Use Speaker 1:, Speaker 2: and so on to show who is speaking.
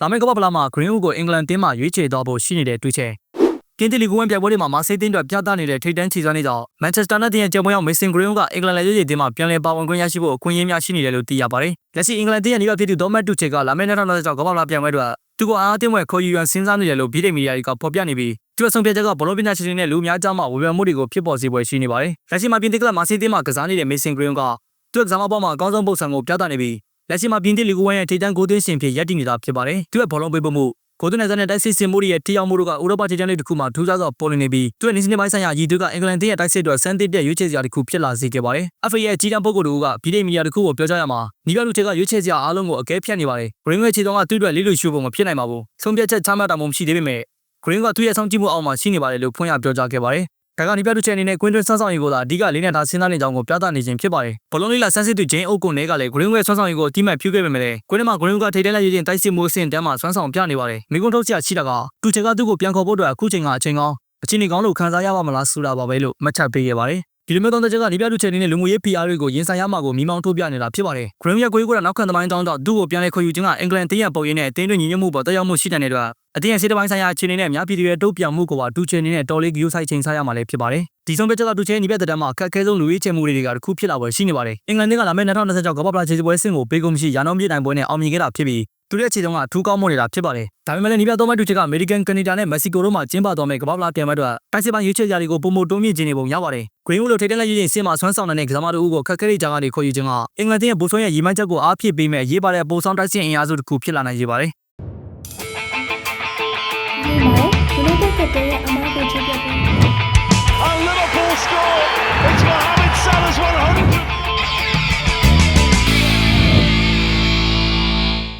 Speaker 1: လာမယ့်ကမ္ဘာဖလားမှာ Greenwood ကိုအင်္ဂလန်တင်းမှာရွေးချယ်သွားဖို့ရှိနေတဲ့တွေ့ချက်ကင်းတီလီဂိုဝင်ပြိုင်ပွဲတွေမှာမာဆေးတင်းအတွက်ပြသနေတဲ့ထိပ်တန်းချီစွမ်းနေကြောင်းမန်ချက်စတာနဲ့တင်းရဲ့ကြံပွဲအောင်မေဆင်ဂရီယွန်ကအင်္ဂလန်လက်ရွေးချယ်တင်းမှာပြန်လည်ပါဝင်ခွင့်ရရှိဖို့အခွင့်အရေးများရှိနေတယ်လို့သိရပါတယ်။လက်ရှိအင်္ဂလန်တင်းရဲ့နေရာဖြစ်သူဒေါမတ်တူချေကလာမယ့်2026ကမ္ဘာဖလားပြိုင်ပွဲအတွက်သူ့ကိုအားအသင်းဝယ်ခေါ်ယူရန်စဉ်းစားနေတယ်လို့ဗီဒီမီဒီယာတွေကဖော်ပြနေပြီးသူ့အဆုံးဖြတ်ချက်ကဘလော့ပညာရှင်တွေနဲ့လူများကြားမှာဝေဖန်မှုတွေကိုဖြစ်ပေါ်စေပွဲရှိနေပါတယ်။လက်ရှိမှာပြင်သစ်ကလပ်မာဆေးတင်းမှာကစားနေတဲ့မေဆင်ဂရီယွန်ကသူ့ကစားမပေါ်မှာအကောင်းဆုံးပုံစံကိုပြသနေပြီး လက်ရှိမှာပြင်သစ်လီဂိုဝင်ရဲ့ထိပ်တန်းဂိုးသွင်းရှင်ဖြစ်ရပ်တည်နေတာဖြစ်ပါတယ်။သူ့ရဲ့ဘောလုံးပေးပို့မှုကိုသွင်းတဲ့ဇာတ်နဲ့တိုက်စစ်စင်မှုတွေရဲ့တရားမှုတို့ကဥရောပထိပ်တန်းလေးတစ်ခုမှာထူးခြားစွာပေါ်လွင်နေပြီးသူ့ရဲ့နေစနစ်ပိုင်းဆိုင်ရာရည်သူကအင်္ဂလန်တင်းရဲ့တိုက်စစ်အတွက်စမ်းသစ်ပြရွေးချယ်စရာတစ်ခုဖြစ်လာစေခဲ့ပါတယ်။ FA ရဲ့ကြီးတန်းပုဂ္ဂိုလ်တို့ကဗီဒီမီဒီယာတစ်ခုကိုပြောကြားရမှာနီးပြလူချေကရွေးချယ်စရာအားလုံးကိုအကဲဖြတ်နေပါတယ်။ Green ရဲ့ခြေတော်ကသူ့အတွက်လေးလူရှုဖို့မဖြစ်နိုင်ပါဘူး။ဆုံးဖြတ်ချက်ချမှတ်တာမှမရှိသေးပေမဲ့ Green ကသူ့ရဲ့ဆောင်ကြည့်မှုအောက်မှာရှိနေပါတယ်လို့ဖွင့်ရပြောကြားခဲ့ပါတယ်။ ဒါကနီးပြလူချေအနေနဲ့ကွင်းတွင်းဆွမ်းဆောင်ရည်ကိုသာအဓိကလေးနဲ့ထားစဉ်းစားနေကြောင်းကိုပြသနေခြင်းဖြစ်ပါတယ်။ဘလုံးလေးလာဆန်းစစ်သူဂျင်းအုပ်ကွန်နဲကလည်း Green ရဲ့ဆွမ်းဆောင်ရည်ကိုအတိမတ်ဖြူခဲ့ပေမဲ့လည်းကွင်းထဲမှာ Green ကထိတဲ့လက်ရည်ချင်းတိုက်စစ်မှုအဆင့်တန်းမှာဆွမ်းဆောင်ပြနေပါတယ်။မိကွန်းထုတ်ချရှိတာကသူချေကသူ့ကိုပြန်ခေါ်ဖို့အတွက်အခုချိန်ကအချိန်ကောင်းအချိန်ကောင်းလို့ခံစားရပါမလားဆိုတာပါပဲလို့မှတ်ချက်ပေးခဲ့ပါတယ်။ ဒီလိုမျိုးသုံးသက်ချက်ကဒီပြလူချေအနေနဲ့လူမှုရေး PR တွေကိုရင်ဆိုင်ရမှာကိုမိမောင်းထိုးပြနေတာဖြစ်ပါတယ်။ Green ရဲ့ကိုယ်ကိုယ်ကနောက်ခံသမိုင်းတောင်းတော့သူ့ကိုပြန်လဲခေါ်ယူခြင်းကအင်္ဂလန်တင်းရဲ့ပုံရိပ်နဲ့အသင်းတွင်ညီညွတ်မှုပေါ်တက်ရောက်မှုရှိတဲ့အတွက်အတင်းရဲ့စေတပိုင်းဆိုင်ရာအခြေအနေနဲ့အများပြည်သူရဲ့တုံ့ပြန်မှုကိုပါဒူချေအနေနဲ့တော်လေးဂရုစိုက်ချိန်ဆရမှာလည်းဖြစ်ပါတယ်။ဒီဆုံးဖြတ်ချက်ကဒူချေညီပြတဲ့တန်းမှာအခက်အခဲဆုံးလူရေးချေမှုတွေကတစ်ခုဖြစ်လာပွဲရှိနေပါတယ်။အင်္ဂလန်တင်းကလာမယ့်2026ကမ္ဘာ့ဖလားခြေပွဲစင်ကိုပေးကုန်မရှိရာနှောင်းမြေတိုင်ပွဲနဲ့အောင်မြင်ခဲ့တာဖြစ်ပြီး သူရဲ့ခြေတုံးကအထူးကောင်းမွန်နေတာဖြစ်ပါတယ်။ဒါပေမဲ့လည်းညီပြသုံးမဲ့ဒူချေကအမေရိကန်ကနေဒါနဲ့မက္ကဆီကိုတို့မှာကျင်းပသွားမယ့်ကမ္ဘာ့ဖလားပြိုင်ပွဲအတွက်တိုက်စစ်ပိုင်းရွေးချယ်ကြတွေကိုပုံမတိုးမြင့်ခြင်းနေပုံရပါတယ်။ Greenwood လိုထိပ်တန်းလက်ရည်ချင်းစင်မှာဆွမ်းဆောင်တဲ့ကစားမတို့ကိုခက်ခဲတဲ့ကြားကနေခေါ်ယူခြင်းကအင်္ဂလန်တင်းရဲ့ဘူဆွမ်းရဲ့ရည်မှန်းချက်ကိုအားဖြည့်ပေးမဲ့ရေးပါတဲ့ပုံဆောင်တိုက်စစ်အင်အားစုတစ်ခုဖြစ်လာနိုင်စေပါတယ်။
Speaker 2: ဒီမှာယူနိုက်တက်ကတဲ့ရဲ့အမားကိုချပြပေး